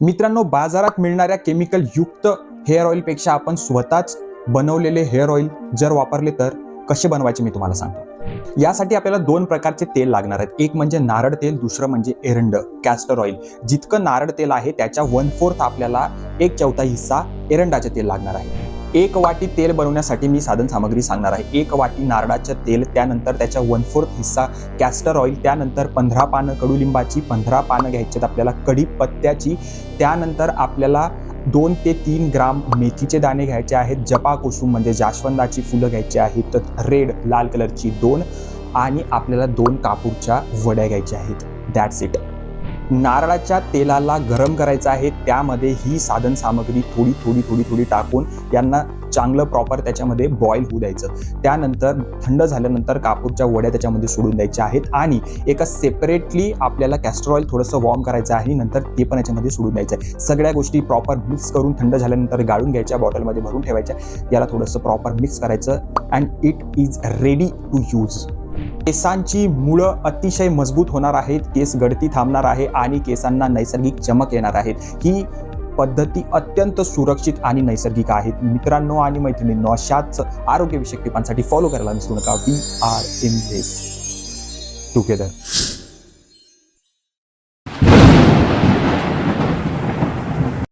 मित्रांनो बाजारात मिळणाऱ्या केमिकल युक्त हेअर ऑइलपेक्षा आपण स्वतःच बनवलेले हेअर ऑइल जर वापरले तर कसे बनवायचे मी तुम्हाला सांगतो. यासाठी आपल्याला दोन प्रकारचे तेल लागणार आहेत. एक म्हणजे नारळ तेल दुसरं म्हणजे एरंड कॅस्टर ऑइल जितकं नारळ तेल आहे त्याच्या वन फोर्थ आपल्याला एक चौथा हिस्सा एरंडाचे तेल लागणार आहे. एक वाटी तेल बनवण्यासाठी मी साधन सामग्री सांगणार आहे. एक वाटी नारळाचं तेल त्यानंतर त्याच्या वन फोर्थ हिस्सा कॅस्टर ऑइल त्यानंतर पंधरा पानं कडुलिंबाची पंधरा पानं घ्यायची आहेत आपल्याला कढीपत्त्याची त्यानंतर आपल्याला दोन ते तीन ग्राम मेथीचे दाणे घ्यायचे आहेत जपा कुसुम म्हणजे जास्वंदाची फुलं घ्यायची आहेत तर रेड लाल कलरची दोन आणि आपल्याला दोन कापूरच्या वड्या घ्यायच्या आहेत. दॅट्स इट नारळाच्या तेलाला गरम करायचं आहे त्यामध्ये ही साधन सामग्री थोडी थोडी थोडी थोडी टाकून यांना चांगलं प्रॉपर त्याच्यामध्ये बॉईल होऊ द्यायचं. त्यानंतर थंड झाल्यानंतर कापूरच्या वड्या त्याच्यामध्ये सोडून द्यायच्या आहेत आणि एका सेपरेटली आपल्याला कॅस्टर ऑइल थोडंसं वॉर्म करायचं आहे नंतर ते पण याच्यामध्ये सोडून द्यायचं आहे. सगळ्या गोष्टी प्रॉपर मिक्स करून थंड झाल्यानंतर गाळून घ्यायच्या बॉटलमध्ये भरून ठेवायच्या. याला थोडंसं प्रॉपर मिक्स करायचं. And it is ready to use केसांची मुळं अतिशय मजबूत होणार आहेत केस गळती थांबणार आहे आणि केसांना नैसर्गिक चमक येणार आहेत ही पद्धती अत्यंत सुरक्षित आणि नैसर्गिक आहेत. मित्रांनो आणि मैत्रिणींनो अशाच आरोग्यविषयक टिपांसाठी फॉलो करायला विसरू नका. We are in this together